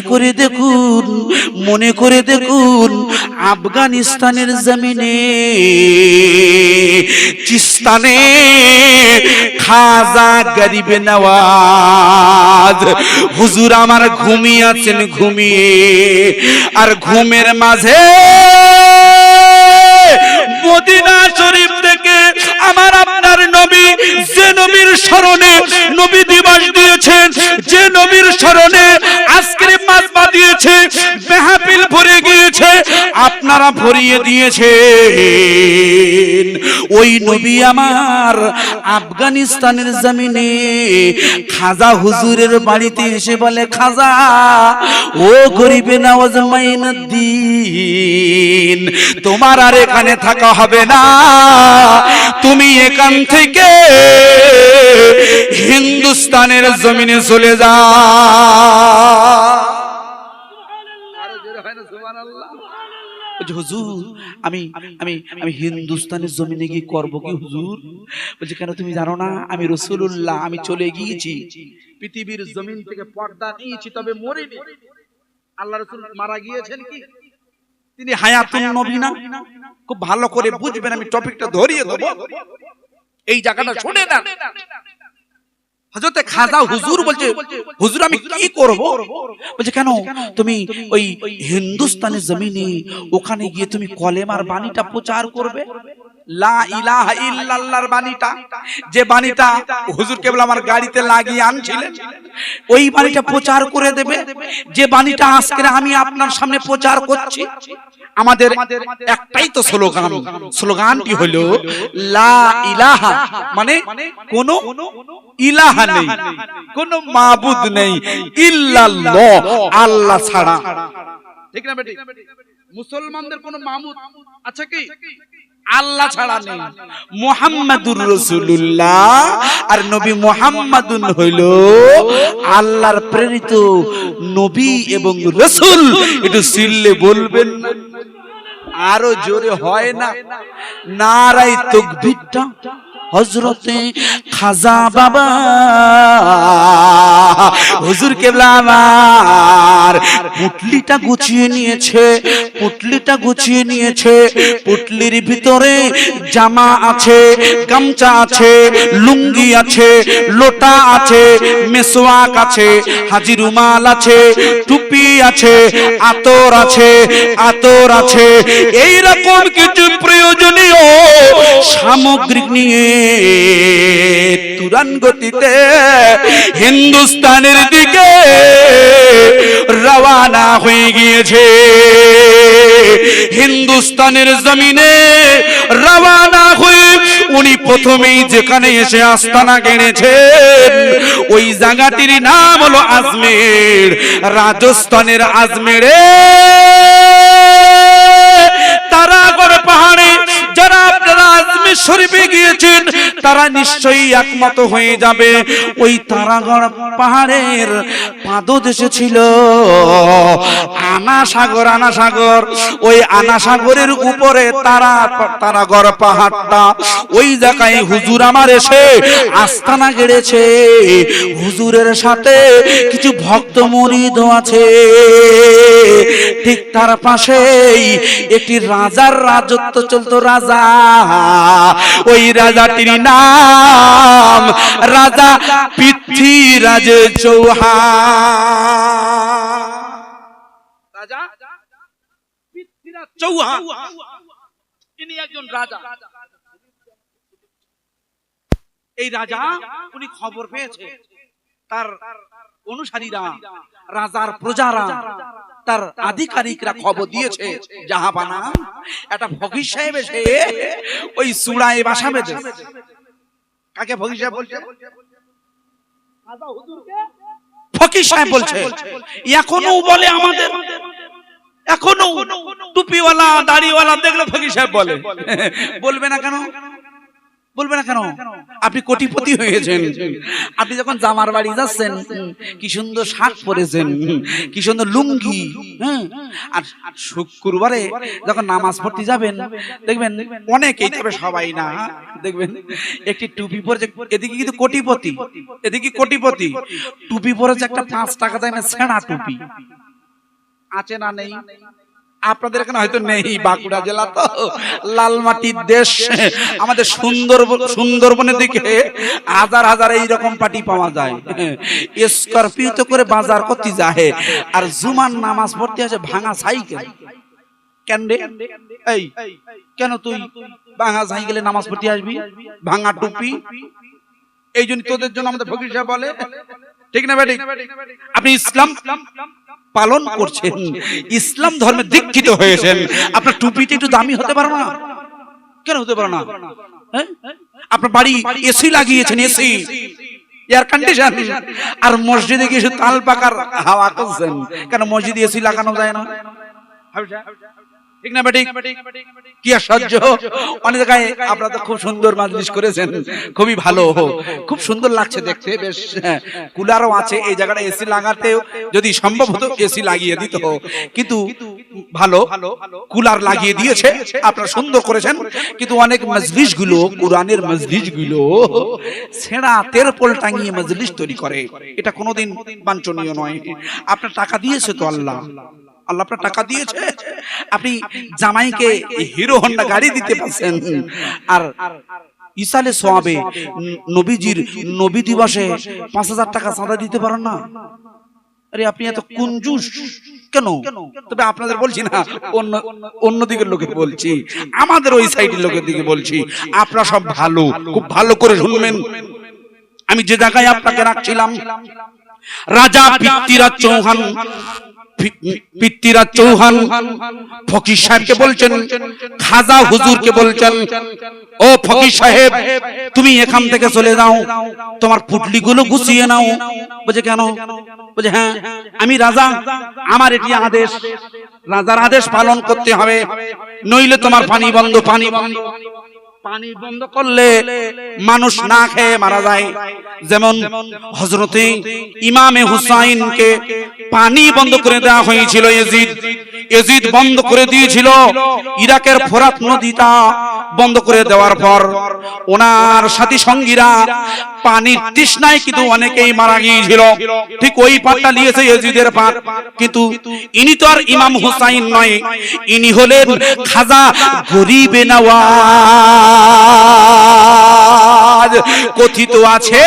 মনে করে দেখুন, মনে করে দেখুন, আফগানিস্তানের জমিনে চিস্তানে খাজা গরিবে নওয়াজ। হুজুর আমার ঘুমিয়ে আছেন, ঘুমিয়ে। আর ঘুমের মাঝে মদিনা শরীফ থেকে আমার আপনার নবী, যে নবীর স্মরণে নবী দিবস দিয়েছেন, যে নবীর স্মরণে আজকের মাস দিয়েছে মেহাপিল ভরে গিয়েছে আপনারা ভরিয়ে দিয়েছেন। ওই নবী আমার আফগানিস্তানের জমিনে খাজা হুজুরের বাড়িতে এসে বলে, খাজা, ও গরিবে নওয়াজ মাইনুদ্দিন তোমার আর এখানে থাকা হবে না। তুমি এখান থেকে হিন্দুস্তানের জমিনে চলে যা বলছে, হুজুর, আমি আমি আমি হিন্দুস্তানের জমিনে গিয়ে করব কি, হুজুর? বলছে, কেন তুমি জানো না, আমি রসুল্লাহ আমি চলে গিয়েছি। পৃথিবীর জমিন থেকে পর্দা নিয়েছি, তবে মরিনি। আল্লাহ রসুল মারা গিয়েছেন কি? তিনি হায়াতুন নবী না? খুব ভালো করে বুঝবেন, আমি টপিকটা ধরিয়ে দেবো। এই জায়গাটা শুনে না। হজরতে খাজা হুজুর বলছে হুজুর আমি কি করব? বলছে কেন? তুমি ওই হিন্দুস্তানের জমিনে ওখানে গিয়ে তুমি কলেমার বাণীটা প্রচার করবে? ওই প্রচার করে দেবে। যে বাণীটা আজকে আমি আপনার সামনে প্রচার করছি, আমাদের একটাই তো স্লোগান, স্লোগানটি হলো লা ইলাহা মানে কোন ইলাহা নেই, কোন মাবুদ নেই, ইল্লাল্লাহ, আল্লাহ ছাড়া। ঠিক না বেটি? মুসলমানদের কোন আছে কি? আল্লাহ ছাড়া নেই। মোহাম্মদুর রসুল্লাহ আর নবী মোহাম্মদুন হইল আল্লাহর প্রেরিত নবী এবং রসুল। একটু সিললে বলবেন আরও জোরে হয় না। নারাই তকবীরটা। হজরতে খাজা বাবা। হুজুর কেবলা আমার। পুটলিটা গুছিয়ে নিয়েছে পুটলিটা গুছিয়ে নিয়েছে পুটলির ভিতরে জামা আছে গামছা আছে লুঙ্গি আছে লোটা আছে মেসোয়াক আছে হাজি রুমাল আছে টুপি আছে আতর আছে আতর আছে। এই রকম কিছু প্রয়োজনীয় সামগ্রিক নিয়ে তুরান গতিতে হিন্দুস্তানের দিকে রওয়ানা হয়ে গিয়েছে। হিন্দুস্তানের জমিনে রওয়ানা হয়ে উনি প্রথমেই যেখানে এসে আস্তানা গেড়েছেন, ওই জায়গাটির নাম হলো আজমের, রাজস্থানের আজমেরে। আপনারা শরীফে গিয়েছেন, তারা নিশ্চয়ই একমত হয়ে যাবে। ওই তারাগড় পাহাড়ের পাদদেশে ছিল। আনা সাগর আনা সাগর ওই আনা সাগরের উপরে তারা, তারাগড় পাহাড়টা, ওই জায়গায় হুজুর আমার এসে আস্তানা গেড়েছে। হুজুরের সাথে কিছু ভক্ত মরিদ আছে। ঠিক তার পাশেই একটি রাজার রাজত্ব চলতো, রাজা। ওই রাজাটির নাম রাজা পৃথ্বীরাজ চৌহান। তার অনুসারীরা রাজার প্রজারা তার আধিকারিকরা খবর দিয়েছে জাহাপানা একটা ফকির সাহেব এসে ওই সুড়ায় বাসা বেঁধে কাকে ফকির সাহেব বলছে? ফকির সাহেব বলছে এখনও বলে আমাদের এখনও টুপিওয়ালা দাড়িওয়ালা দেখলে ফকির সাহেব বলে। বলবে না কেন? বলবে না কেন? আপনি কোটিপতি হয়েছেন। আপনি যখন জামার বাড়ি যাচ্ছেন কি সুন্দর শাক পরেছেন কি সুন্দর লুঙ্গি হ্যাঁ? আর শুক্রবারে যখন নামাজ পড়তে যাবেন দেখবেন অনেকেই তবে সবাই না দেখবেন একটি টুপি পরেছে এদিকে কিন্তু কোটিপতি এদিকে কোটিপতি। টুপি পরেছে একটা পাঁচ টাকা দামের ছেঁড়া টুপি। আছে না নেই? আপনাদের এখানে হয়তো নেই বাঁকুড়া জেলা তো লাল মাটির দেশ আমাদের সুন্দর সুন্দরবনের দিকে হাজার হাজার এইরকম পার্টি পাওয়া যায়। স্করপিওতে করে বাজার করতে যায়। আর জুমার নামাজ পড়তে আছে ভাঙা সাইকেল। কেন রে? এই কেন তুই ভাঙা সাইকেলে নামাজ পড়তে আসবি? ভাঙা টুপি? এই জন্য তোদের জন্য আমাদের ফকির সাহেব বলে। ঠিক না বেটি? আপনি ইসলাম? পালন করছেন। ইসলাম ধর্মে দীক্ষিত হয়েছেন। আপনার টুপিটা একটু দামি হতে পারে না? কেন হতে পারে না? হ্যাঁ? আপনার বাড়ি এসি লাগিয়েছেন এসি। এয়ার কন্ডিশন আর মসজিদে গিয়ে তাল পাকার হাওয়া করছেন কেন মসজিদে এসি লাগানো যায় না? ঠিক না বেটি কি আশ্চর্য? অনেক জায়গায় আপনারা তো খুব সুন্দর মাজলিস করেছেন। খুবই ভালো। খুব সুন্দর লাগছে দেখতে বেশ হ্যাঁ, কুলারও আছে। এই জায়গাটা এসি যদি সম্ভব হতো এসি লাগিয়ে দিত। কিন্তু ভালো কুলার লাগিয়ে দিয়েছে। আপনারা সুন্দর করেছেন। কিন্তু অনেক মজলিসগুলো কোরআনের মজলিসগুলো ছেঁড়া তেরপল টাঙিয়ে মজলিস তৈরি করে। এটা কোনোদিন বাঞ্ছনীয় নয়। আপনার টাকা দিয়েছে তো আল্লাহ। আল্লাহ আপনার টাকা দিয়েছে। আপনি জামাইকে হিরো হন্ডা গাড়ি দিতে পারছেন। আর ইসালে সোয়াবে নবীজির নবী দিবসে পাঁচ হাজার টাকা চাঁদা দিতে পারেন না? আরে আপনি এত কুঞ্জুস। কেন? তবে আপনাদের বলছি না অন্য অন্য দিকের লোকে বলছি। আমাদের ওই সাইডের লোকের দিকে বলছি। আপনারা সব ভালো খুব ভালো করে শুনবেন। আমি যে জায়গায় আপনাকে রাখছিলাম রাজা পিতৃরাজ চৌহান। পিতৃরাজ চৌহান ফকির সাহেবকে বলছেন, খাজা হুজুরকে বলছেন, ও ফকির সাহেব, তুমি এখান থেকে চলে যাও, তোমার পুটলি গুলো গুছিয়ে নাও। বলছে, কেন? বলছে হ্যাঁ আমি রাজা, আমার এটি আদেশ, রাজার আদেশ পালন করতে হবে, নইলে তোমার পানি বন্ধ পানি বন্ধ। পানি বন্ধ করলে মানুষ না খেয়ে মারা যায়। যেমন হজরতে ইমামে হুসাইনকে পানি বন্ধ করে দেওয়া হয়েছিল এজিদ এজিদ বন্ধ করে দিয়েছিল। ইরাকের ফোরাত নদীটা বন্ধ করে দেওয়ার পর ওনার সাথী সঙ্গীরা পানির তৃষ্ণায় কিন্তু অনেকেই মারা গিয়েছিল। ঠিক ওই পাটটা নিয়েছে এজিদের পাট কিন্তু ইনি তো আর ইমাম হুসাইন নয়। ইনি হলেন খাজা গরিবে নওয়াজ। কথিত আছে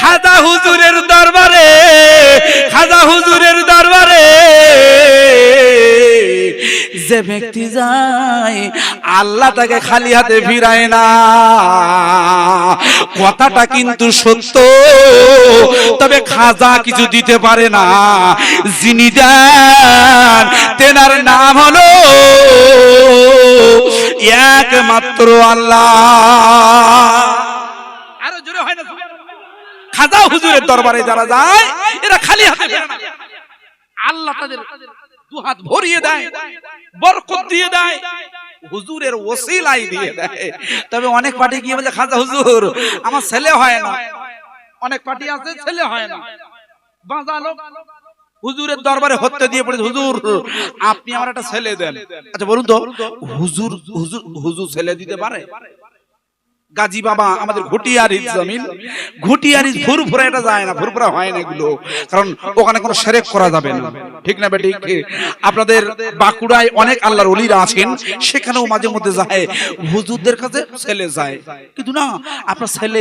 খাজা হুজুরের দরবারে খাজা হুজুরের দরবারে যে ব্যক্তি যায়, আল্লাহ তাকে খালি হাতে ফিরায় না। কথাটা কিন্তু সত্য, তবে খাজা কিছু দিতে পারে না। যিনি দেন, তেনার নাম হলো একমাত্র আল্লাহ। আরও জোরে হয় না খাজা হুজুরের দরবারে যারা যায়, এরা খালি হাতে। আল্লাহ তাদের দু হাত ভরিয়ে দেয়। বরকত দিয়ে দেয়। হুজুরের ওসিলাই দিয়ে দেয়। তবে অনেক পার্টি গিয়ে বলে, খাজা হুজুর, আমার ছেলে হয় না। অনেক পার্টি আছে, ছেলে হয় না। বাজালো হুজুরের দরবারে হত্যা দিয়ে পড়েছে, হুজুর, আপনি আমার একটা ছেলে দেন। আচ্ছা বলুন তো, হুজুর হুজুর হুজুর ছেলে দিতে পারে? গাজী বাবা আমাদের ঘুটিয়ারি জমিন। ঘুটিয়ারি ফুরফুরা এটা যায় না ফুরফুরা হয় না এগুলো। কারণ ওখানে কোনো সেরেক করা যাবে না। ঠিক না বেটি আপনাদের বাঁকুড়ায় অনেক আল্লাহর অলিরা আছেন সেখানেও মাঝে মধ্যে যায়। হুজুরদের কাছে ছেলে যায়। কিন্তু না আপনার ছেলে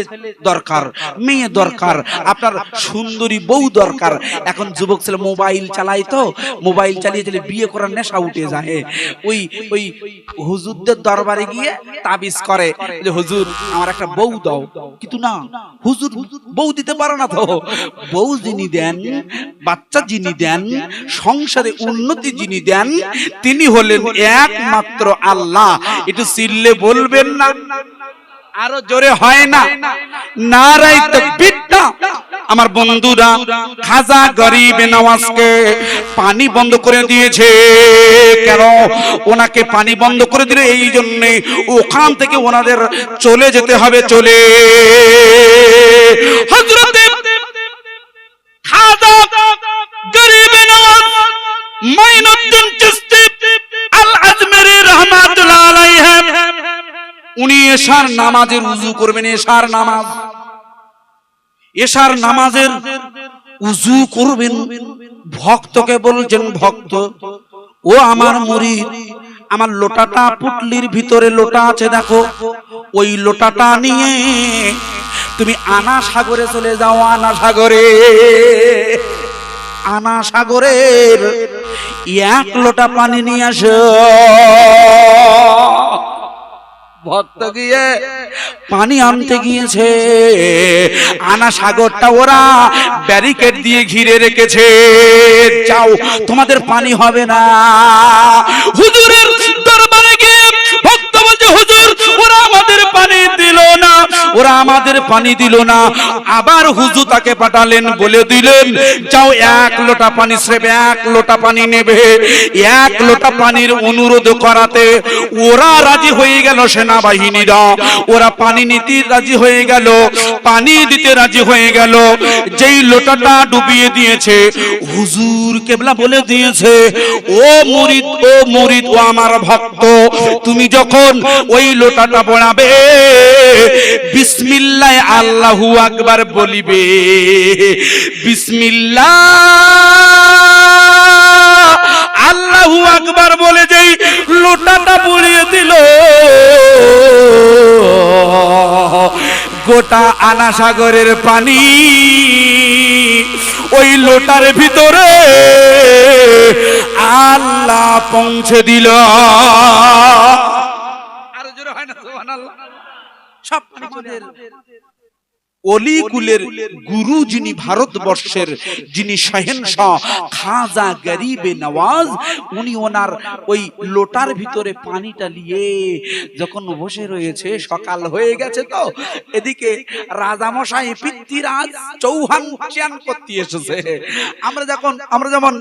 দরকার মেয়ে দরকার আপনার সুন্দরী বউ দরকার। এখন যুবক ছেলে মোবাইল চালায় তো মোবাইল চালিয়ে চালিয়ে বিয়ে করার নেশা উঠে যায়। ওই ওই হুজুরদের দরবারে গিয়ে তাবিজ করে যে হুজুর আমার একটা বউ দাও। কিন্তু না, হুজুর বউ দিতে পারে না তো। বউ যিনি দেন, বাচ্চা যিনি দেন, সংসারে উন্নতি যিনি দেন, তিনি হলেন একমাত্র আল্লাহ। একটু চিল্লে বলবেন না? আরও জোরে হয় না? নারাই তো না আমার বন্ধুরা, খাজা গরিব নওয়াজকে পানি বন্ধ করে দিয়েছে। কেন? ওনাকে পানি বন্ধ করে দিলে এই জন্য ওখান থেকে ওনাদের চলে যেতে হবে, চলে। হযরতে খাজা গরিব নওয়াজ মাইনুদ্দিন চিশতি আল আজমেরি রহমাতুল্লাহ আলাইহি, উনি এশার নামাজের উজু করবেন, এশার নামাজ। এশার নামাজের উজু করবেন, ভক্তকে বলছেন, ভক্ত, ও আমার মুরিদ, আমার লোটাটা পুটলির ভিতরে লোটা আছে, দেখো, ওই লোটাটা নিয়ে তুমি আনা সাগরে চলে যাও আনা সাগরে আনা সাগরের এক লোটা পানি নিয়ে আসো। ভক্ত গিয়ে পানি আনতে গিয়েছে। আনা সাগরটা ওরা ব্যারিকেড দিয়ে ঘিরে রেখেছে। যাও, তোমাদের পানি হবে না। হুজুরের ওরা আমাদের পানি দিল না। আবার হুজুর তাকে পাঠালেন, বলে দিলেন, যাও এক লোটা পানি সেবে এক লোটা পানি নেবে। এক লোটা পানির অনুরোধ করাতে ওরা রাজি হয়ে গেল সেনাবাহিনীরা। ওরা পানি নিতে রাজি হয়ে গেল, পানি দিতে রাজি হয়ে গেল। যেই লোটাটা ডুবিয়ে দিয়েছে, হুজুর কেবলা বলে দিয়েছে, ও মুরিদ ও মুরিদ, ও আমার ভক্ত, তুমি যখন ওই লোটাটা বড়াবে বিসমিল্লাহ আল্লাহু আকবার বলিবে। বিসমিল্লাহ আল্লাহু আকবার বলে যেই লোটাটা বুড়িয়ে দিল। গোটা আনা সাগরের পানি ওই লোটার ভিতরে আল্লাহ পৌঁছে দিল আরও জোরে হয় না সুবহানাল্লাহ সব আমাদের অলিকুলের গুরু যিনি ভারতবর্ষের যিনি শাহেনশাহ খাজা গরিবে নওয়াজ উনি ওনার ওই লোটার ভিতরে পানিটা নিয়ে যখন বসে রয়েছে সকাল হয়ে গেছে তো এদিকে রাজামশাই পিতৃরাজ চৌহান চান করতে এসেছে। আমরা যখন আমরা যেমন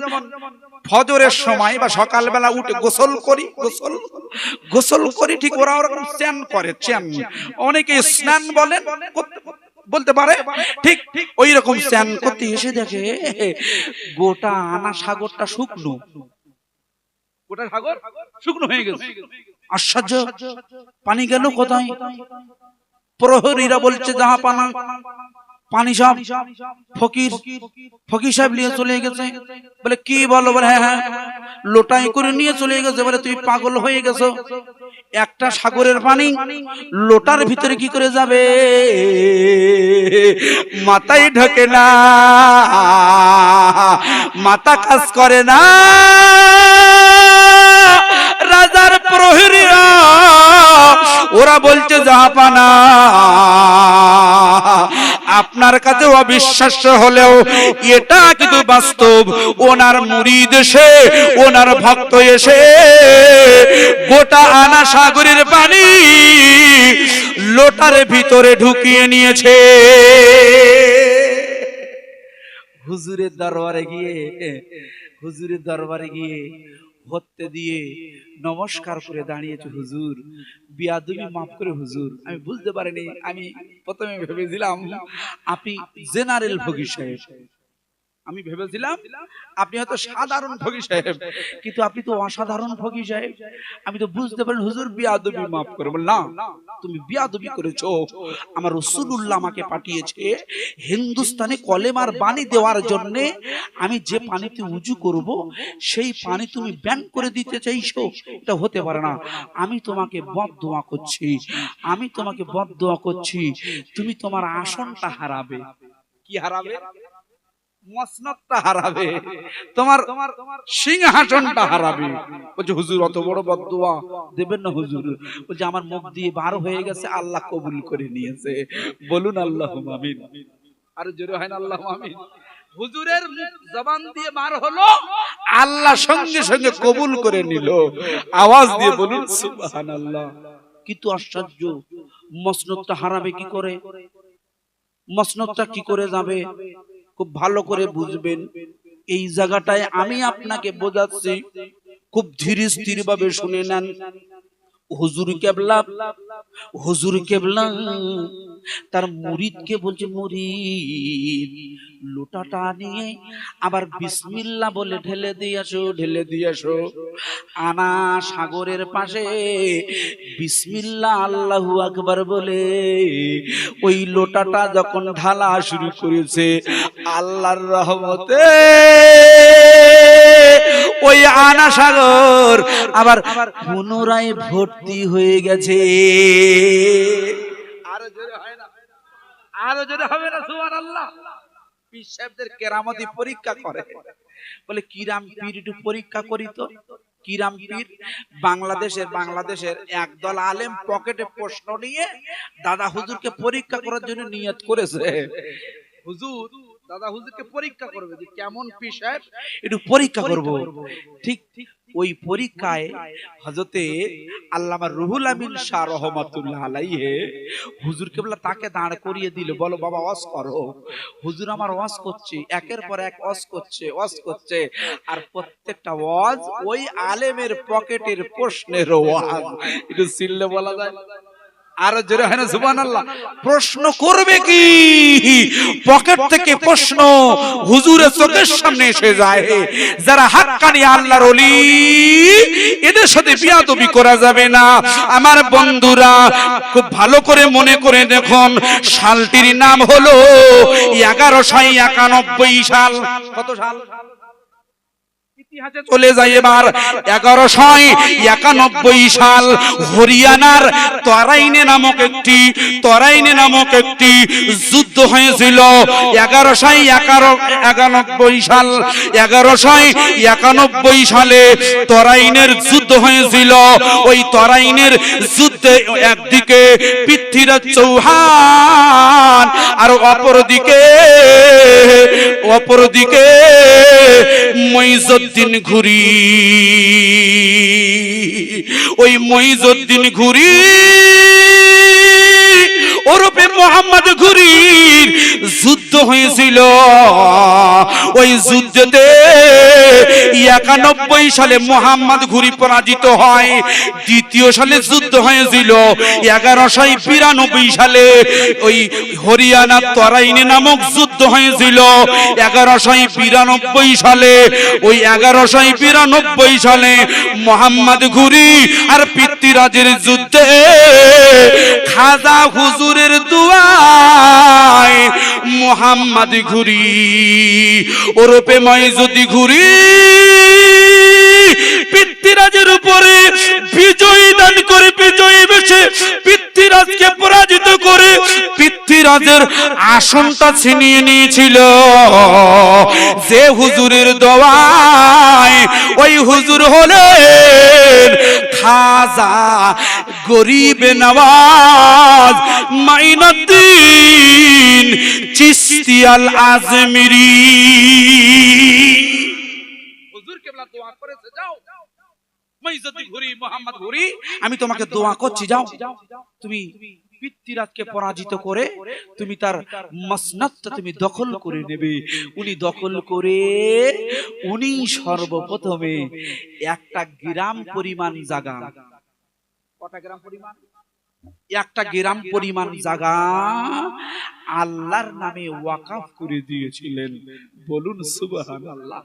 ফজরের সময় বা সকালবেলা উঠে গোসল করি গোসল গোসল করি ঠিক ওরা ওরকম চ্যান করে চ্যান। অনেকে স্নান বলেন বলতে পারে? ঠিক ওই রকম স্নান করতে এসে দেখে গোটা আনা সাগরটা শুকনো। গোটা সাগর শুকনো হয়ে গেছে। আশ্চর্য। পানি গেল কোথায়? প্রহরীরা বলছে যাহা পানা পানি সব ফকির ফকির সাহেব নিয়ে চলে গেছে। বলে, কি বলো? বলে হ্যাঁ হ্যাঁ লোটাই করে নিয়ে চলে গেছে। বলে তুই পাগল হয়ে গেছো। একটা সাগরের পানি লোটার ভিতরে কি করে যাবে? মাথায় ঢোকে না, মাথা কাজ করে না। রাজার প্রহরীরা, ওরা বলছে জাহাপানা আপনার কাছে অবিশ্বাস্য হলেও এটা কিন্তু বাস্তব। ওনার মুরিদ এসে, ওনার ভক্ত এসে, গোটা আনা সাগরের পানি লোটার ভিতরে ঢুকিয়ে নিয়েছে। হুজুরের দরবারে গিয়ে, হুজুরের দরবারে গিয়ে হত্যে দিয়ে নমস্কার করে দাঁড়িয়েছে হুজুর বিয়াদুমি মাফ করে হুজুর। আমি বুঝতে পারিনি, আমি প্রথমে ভেবেছিলাম আপনি জেনারেল ভোগী সাহেব। আমি ভেবেছিলাম আপনি হয়তো সাধারণ ফকির সাহেব। কিন্তু আপনি তো অসাধারণ ফকির সাহেব। আমি তো বুঝতে পারেন হুজুর বিয়াদবি মাফ করে। না তুমি বিয়াদবি করেছ। আমার রসুল্লাহ আমাকে পাঠিয়েছে হিন্দুস্তানে কলেমার বাণী দেওয়ার জন্য আমি যে পানিতে উজু করব সেই পানি তুমি ব্যান করে দিতে চাইছো। এটা হতে পারে না। আমি তোমাকে বদ দোয়া করছি। আমি তোমাকে বদ দোয়া করছি। তুমি তোমার আসনটা হারাবে? কি হারাবে? আমার মুখ দিয়ে বার হয়ে গেছে, আল্লাহ কবুল করে নিয়েছে। বলুন আল্লাহ আমিন। আর জোরে হয় না আল্লাহ আমিন। হুজুরের মুখ জবান দিয়ে বার হলো, আল্লাহ সঙ্গে সঙ্গে কবুল করে নিল। আওয়াজ দিয়ে বলুন, সুবহানাল্লাহ। কিন্তু আশ্চর্য, মসনদটা হারাবে কি করে? মসনদটা কি করে যাবে? খুব ভালো করে বুঝবেন। এই জায়গাটায় আমি আপনাকে বোঝাচ্ছি খুব ধীর স্থির ভাবে শুনে নেন। হুজুর কেবলা হুজুর কেবলা তার মুরিদকে বলছে মুরিদ লোটাটা নিয়ে আবার বিসমিল্লা বলে ঢেলে দিয়ে আসো ঢেলে দিয়ে আসো আনা সাগরের পাশে বিসমিল্লা আল্লাহু আকবার বলে ওই লোটাটা যখন ঢালা শুরু করেছে আল্লাহর রহমতে ওই আনা সাগর আবার পুনরায় ভর্তি হয়ে গেছে। আরও জোরে হবে না পীর সাহেবদের কেরামতি পরীক্ষা করে। বলে, কিরাম পীর একটু পরীক্ষা করি তো। কিরাম পীর বাংলাদেশের বাংলাদেশের একদল আলেম পকেটে প্রশ্ন নিয়ে দাদা হুজুরকে পরীক্ষা করার জন্য নিয়ত করেছে। হুজুর দাদা হুজুরকে পরীক্ষা করবে যে কেমন সাহেব? একটু পরীক্ষা করব। ঠিক ওই পরীক্ষায় হজরতে আল্লামা রুহুল আমিন শাহ রহমাতুল্লাহ আলাইহে হুজুর কেবলা তাকে দাঁড় করিয়ে দিল বলো বাবা ওয়াজ করো। হুজুর আমার ওয়াজ করছে একের পর এক ওয়াজ করছে ওয়াজ করছে। আর প্রত্যেকটা ওয়াজ ওই আলেমের পকেটের প্রশ্নের ওয়াজ। একটু সিললে বলা যায়। আরও জোরে হয় না সুবহানাল্লাহ। প্রশ্ন করবে কি? পকেট থেকে প্রশ্ন হুজুরের চোখের সামনে এসে যায়। যারা হাক্কানি আল্লাহর ওলি এদের সাথে বিয়াদবি করা যাবে না। আমার বন্ধুরা খুব ভালো করে মনে করে দেখুন সালটির নাম হলো এগারোশো একানব্বই সাল। কত সাল? ইতিহাসে চলে যায় এবার। এগারোশো একানব্বই সাল হরিয়ানার তরাইনে নামক একটি তরাইনে নামক একটি যুদ্ধ হয়েছিল। এগারোশো এগারো একানব্বই সাল এগারোশো একানব্বই সালে তরাইনের যুদ্ধ হয়েছিল। ওই তরাইনের যুদ্ধে একদিকে পৃথ্বীরাজ চৌহান আর অপরদিকে অপরদিকে মইজুদ্দিন ঘুরি। ওই মইজুদ্দিন ঘুরি। ওরূপে মোহাম্মদ ঘুরির যুদ্ধ হয়েছিল। ওই যুদ্ধতে একানব্বই সালে মোহাম্মদ ঘুরি পরাজিত হয়। দ্বিতীয় সালে যুদ্ধ হয়েছিল। এগারোশো বিরানব্বই সালে ওই হরিয়ানা তরাইনে নামক যুদ্ধ হয়েছিল। এগারোশো বিরানব্বই সালে, ওই এগারোশো বিরানব্বই সালে মোহাম্মদ ঘুরি আর পিতৃরাজের যুদ্ধে খাজা মোহাম্মদ ঘুরি ওরূপে ময়জুদি ঘুরি। পিতৃরাজের উপরে বিজয়ী দান করে, বিজয়ী বেশে পিতৃরাজকে পরাজিত করে পিতৃরাজের আসনটা ছিনিয়ে নিয়েছিল। যে হুজুরের দোয়ায় ওই হুজুর হলেন খাজা গরিব নওয়াজ মাইনুদ্দিন চিস্তিয়াল আজমিরি হুজুর কেবলা দোয়া করেছে যাও। ঘুরি মোহাম্মদ ঘুরি আমি তোমাকে দোয়া করছি যাও। তুমি পিতৃরাজকে পরাজিত করে তুমি তার মসনাদটা তুমি দখল করে নেবে। উনি দখল করে উনি সর্বপ্রথমে একটা গ্রাম পরিমাণ জায়গা কটা গ্রাম পরিমাণ? একটা গ্রাম পরিমাণ জায়গা আল্লাহর নামে ওয়াকাফ করে দিয়েছিলেন। বলুন সুবহানাল্লাহ।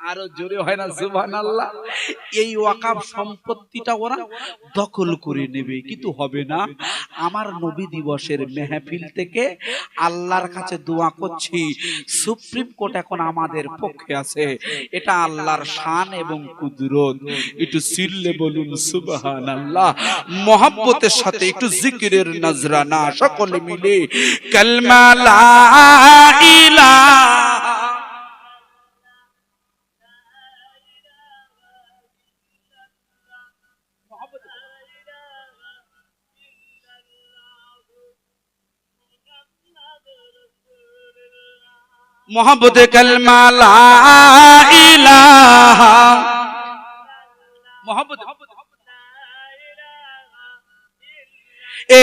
আরও জোরে হয় না সুবহান আল্লাহ এই ওয়াকাফ সম্পত্তিটা ওরা দখল করে নেবে, কিন্তু হবে না। আমার নবী দিবসের মেহফিল থেকে আল্লাহর কাছে দোয়া করছি। সুপ্রিম কোর্ট এখন আমাদের পক্ষে আছে। এটা আল্লাহর শান এবং কুদরত। একটু সিললে বলুন সুবহান আল্লাহ মহাব্বতের সাথে একটু জিকিরের নজরানা, সকলে মিলে। কালমা লা ইলাহা মোহাম্মদ কালমা ইলাহা। মোহাম্মদ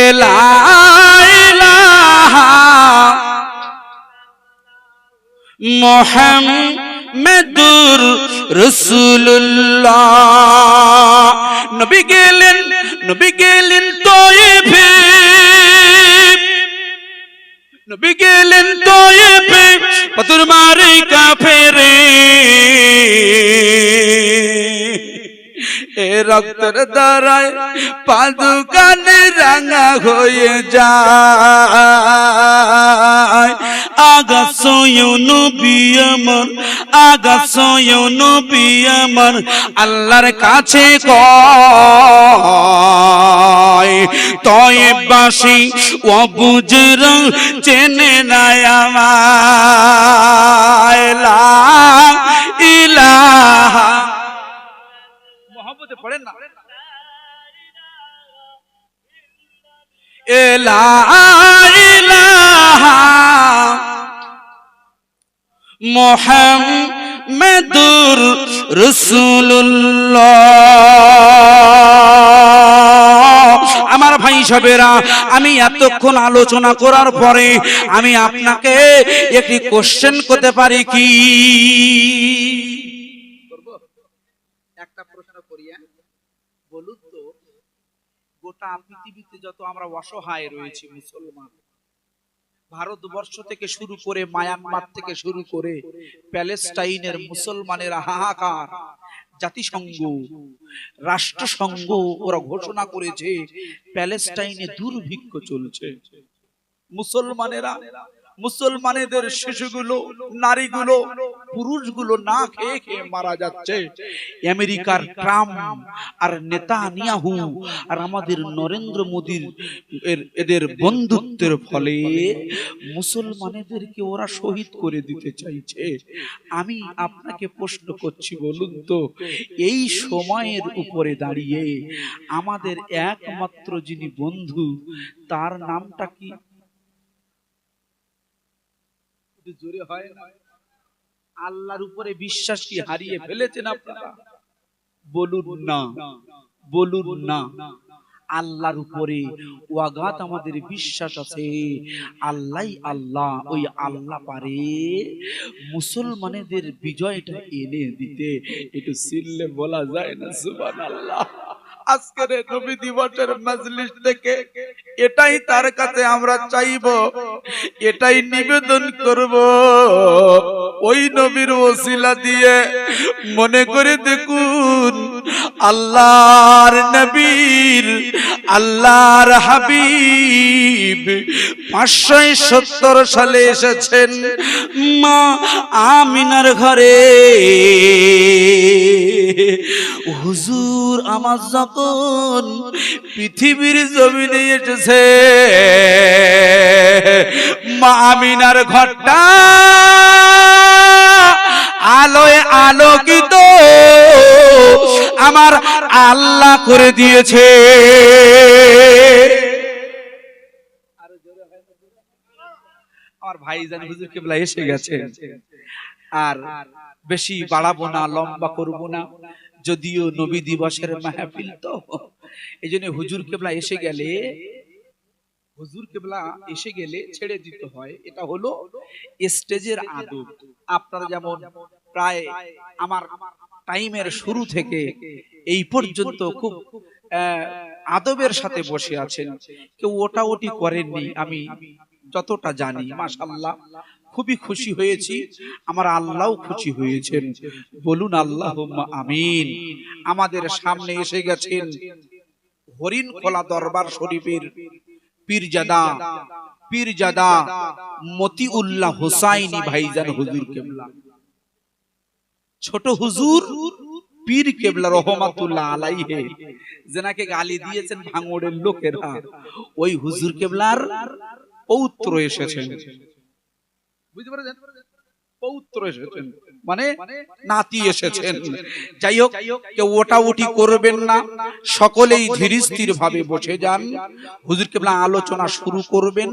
ইলাহা। মোহাম্মদুর রাসূলুল্লাহ। নবী গেলেন নবী গেলেন পাতুর মারে কাফেরে এ রক্তর দ্বারায় পাদুকানে রাঙা হয়ে যায় আগা সয়নু বিয়মন আগা সয়নু বিয়মন আল্লাহর কাছে কয় তয়ে বাসি ও বুজর চেনে নাই আমায়, লা ইলাহা। পড়েন এলা মোহাম্মদুর রসুল্লাহ আমার ভাই সবেরা আমি এতক্ষণ আলোচনা করার পরে আমি আপনাকে একটি কোশ্চেন করতে পারি কি একটা হ্যাঁ? বলুন তো, গোটা পৃথিবীতে যত আমরা অসহায় রয়েছি, মুসলমান ভারতবর্ষ থেকে শুরু করে মায়ানমার থেকে শুরু করে প্যালেস্টাইনের মুসলমানের হাহাকার, জাতিসংঘ, রাষ্ট্রসংঘ ওরা ঘোষণা করেছে, প্যালেস্টাইনে দুর্ভিক্ষ চলছে। মুসলমানেরা, মুসলমানেদের শিশুগুলো, নারীগুলো পুরুষগুলো না খেয়ে খেয়ে মারা যাচ্ছে। আমেরিকার ট্রাম্প আর নেতানিয়াহু আর আমাদের নরেন্দ্র মোদীর এদের বন্ধুত্বের ফলে মুসলমানেদেরকে ওরা শহীদ করে দিতে চাইছে। আমি আপনাকে প্রশ্ন করছি বলুন তো, এই সময়ের উপরে দাঁড়িয়ে আমাদের একমাত্র যিনি বন্ধু, তার নামটা কি? জোরে হয় না? আল্লাহর উপরে বিশ্বাস কি হারিয়ে ফেলেছেন আপনারা? বলুন না। বলুন না। আল্লাহর উপরে ওয়াগাত আমাদের বিশ্বাস আছে। আল্লাহ আল্লাহ ওই আল্লাহ পারে। মুসলমানেদের বিজয়টা এনে দিতে একটু সিললে বলা যায় না সুবান আল্লাহ আজকের নবী দিবসের মজলিস থেকে এটাই তার কাছে আমরা চাইব, এটাই নিবেদন করব। ওই নবীর ওসিলা দিয়ে মনে করে দেখুন, আল্লাহর নবীর আল্লাহর হাবিব পাঁচশো সত্তর সালে এসেছেন মা আমিনার ঘরে। হুজুর, আমার যখন পৃথিবীর জমিনে এসেছে। মা আমিনার ঘরটা আলোকিত আমার আল্লাহ করে দিয়েছে। আমার ভাইজান হুজুর কেবলা এসে গেছে। আর বেশি বাড়াবো না লম্বা করব না। যদিও নবী দিবসের মাহফিল তো। এই জন্য হুজুর কেবলা এসে গেলে হুজুর কেবলা এসে গেলে ছেড়ে দিতে হয়। এটা হলো স্টেজের আদব। আপনারা যেমন প্রায় আমার টাইমের শুরু থেকে এই পর্যন্ত খুব আদবের সাথে বসে আছেন। কেউ ওটা ওটি করেননি, আমি যতটা জানি মাশাল্লাহ খুবই খুশি হয়েছি। আমার আল্লাহও খুশি হয়েছেন। বলুন আল্লাহ আমিন। আমাদের সামনে এসে গেছেন হরিণ খোলা দরবার শরীফের পীরজাদা পীরজাদা মতিউল্লাহ হোসাইনি ভাইজান হুজুর কেবলা। ছোট হুজুর পীর কেবলা রহমাতুল্লাহ আলাইহে, যেনাকে গালি দিয়েছেন ভাঙড়ের লোকেরা। ওই হুজুর কেবলার পৌত্র এসেছেন। বুঝতে পারছেন? পৌত্র এসেছেন। মানে নাতি এসেছেন। যাই হোক, কেউ ওটা উঠি করবেন না। সকলেই ধীর ভাবে বসে যান। হুজুর কেবলা আলোচনা শুরু করবেন।